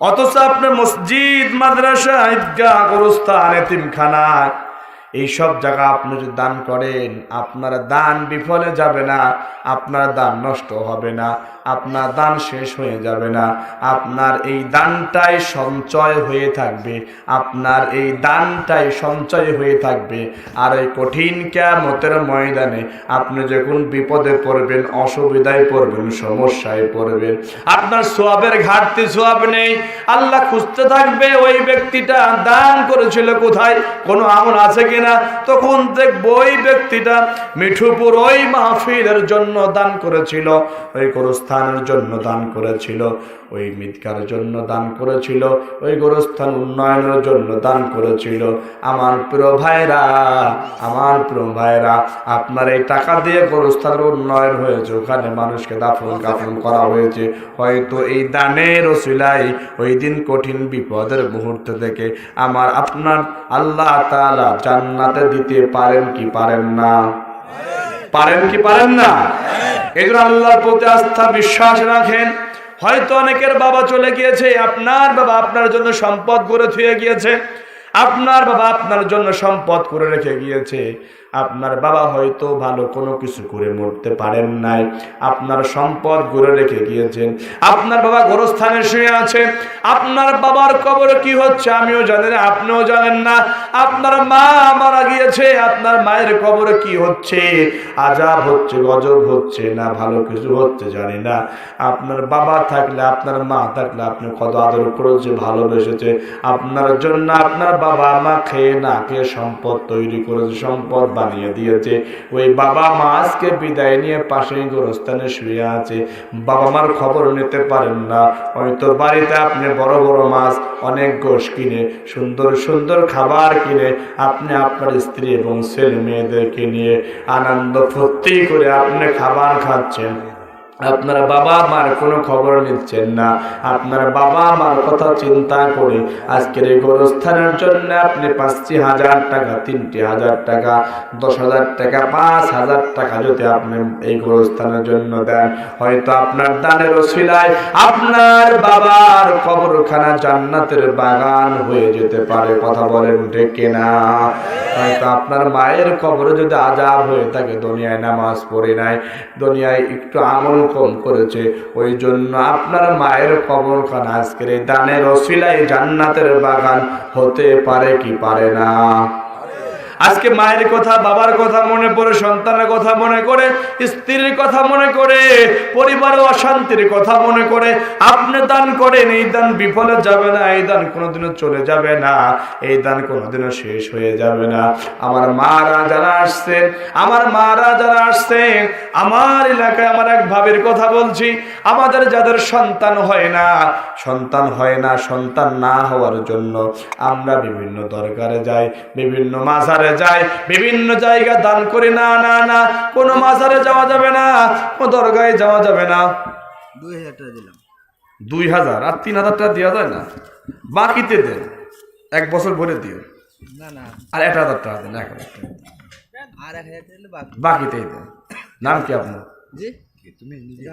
অথচ আপনার মসজিদ, মাদ্রাসা, ঈদগাহ, গোরস্থান এতিমখানা এইসব জায়গা আপনি যদি দান করেন, আপনার দান বিফলে যাবে না, আপনার দান নষ্ট হবে না। আপনার দান শেষ হয়ে যাবে না। আপনার এই দানটাই সঞ্চয় হয়ে থাকবে। আপনার এই দানটাই সঞ্চয় হয়ে থাকবে। আর এই কঠিন কেমতের ময়দানে আপনি যখন বিপদে পড়বেন, অসুবিধায় পড়বেন, সমস্যায় পড়বেন, আপনার সোয়াবের ঘাটতি সোয়াব নেই। আল্লাহ খুঁজতে থাকবে, ওই ব্যক্তিটা দান করেছিল কোথায়, কোনো আমল আছে কিনা? তখন দেখব ওই ব্যক্তিটা মিঠুপুর ওই মাহফিলের জন্য দান করেছিল। ওই গোরস্থানের জন্য দান করেছিল, ওই মিথকার জন্য দান করেছিল, ওই গোরস্থান উন্নয়নের জন্য দান করেছিল। আমার প্রিয় ভাইরা, আমার প্রিয় ভাইরা, আপনার এই টাকা দিয়ে গোরস্থানের উন্নয়ন হয়েছে, ওখানে মানুষকে দাফন কাফন করা হয়েছে। হয়তো এই দানের ওসিলাই ওই দিন কঠিন বিপদের মুহূর্ত থেকে আমার আপনার আল্লাহ তাআলা জান্নাতে দিতে পারেন কি পারেন না? পারেন কি পারেন না? এই জন্য আল্লাহর প্রতি আস্থা, বিশ্বাস রাখেন। হয়তো অনেকের বাবা চলে গিয়েছে, আপনার বাবা আপনার জন্য সম্পদ গড়ে থুয়ে গিয়েছে। আপনার বাবা আপনার জন্য সম্পদ করে রেখে গিয়েছে। আপনার বাবা হয়তো ভালো কোনো কিছু করে মরতে পারেন নাই। আপনার সম্পদ গড়ে রেখে গিয়েছেন। আপনার বাবা গোরস্থানে শুয়ে আছে। আপনার বাবার কবরে কি হচ্ছে আমিও জানি না, আপনিও জানেন না। আপনার মা মারা গিয়েছে, আপনার মায়ের কবরে কি হচ্ছে? আজাব হচ্ছে, গজব হচ্ছে না, ভালো কিছু হচ্ছে জানি না। আপনার বাবা থাকলে, আপনার মা থাকলে আপনি কত আদর করেছে ভালোবেসেছে। আপনার জন্য আপনার বাবা মা খেয়ে না খেয়ে সম্পদ তৈরি করেছে, সম্পদ বানিয়ে দিয়েছে। ওই বাবা মা আজকে বিদায় নিয়ে পাশেই গোরস্থানে শুয়ে আছে। বাবা মার খবর নিতে পারেন না। হয়তো বাড়িতে আপনি বড় বড় মাছ, অনেক গোশ কিনে, সুন্দর সুন্দর খাবার কিনে, আপনি আপনার স্ত্রী এবং ছেলে মেয়েদেরকে নিয়ে আনন্দ ফুর্তি করে আপনি খাবার খাচ্ছেন। আপনার বাবা মার কোনো খবর নিচ্ছেন না। আপনার বাবা মার কথা চিন্তা করে আজকের এই গোরস্থানের জন্য আপনি পাঁচটি হাজার টাকা, তিনটি হাজার টাকা, দশ হাজার টাকা, পাঁচ হাজার টাকা যদি আপনি এই গোরস্থানের জন্য দেন, হয়তো আপনার দানের ওসিলায় আপনার বাবার কবরখানা জান্নাতের বাগান হয়ে যেতে পারে। কথা বলেন ডেকে না হয়তো আপনার মায়ের কবরে যদি আজাব হয়ে থাকে, দুনিয়ায় নামাজ পড়ে নাই, দুনিয়ায় একটু আমল কম করেছে। ওই জন্য আপনার মায়ের কবরখানা আজকের দানের অশিলায় জান্নাতের বাগান হতে পারে কি পারে না? আজকে মায়ের কথা বাবার কথা মনে পড়ে সন্তানের কথা মনে করে স্ত্রীর কথা মনে করে পরিবারে অশান্তির কথা মনে করে আপনি দান করেন এই দান বিফলে যাবে না এই দান কোনোদিনও চলে যাবে না এই দান কোনোদিনও শেষ হয়ে যাবে না। আমার মারা যারা আসছেন আমার মারা যারা আসছেন আমার এলাকায় আমার এক ভাবের কথা বলছি আমাদের যাদের সন্তান হয় না সন্তান হয় না সন্তান না হওয়ার জন্য আমরা বিভিন্ন দরকারে যাই বিভিন্ন মাজারে যাই বিভিন্ন জায়গা দান করি না না না কোনো মাজারে যাওয়া যাবে না কোনো দরগায় যাওয়া যাবে না। দুই হাজার টাকা দিলাম। দুই হাজার? আর তিন হাজার টাকা দেওয়া যায় না? বাকিতে দেন। এক বছর ভরে দিও। না না। আর এক হাজার টাকা দেন এক হাজার টাকা আর এক হাজার টাকা বাকিতেই দেন। নাম কি আপনার? জি? তুমি নিজে?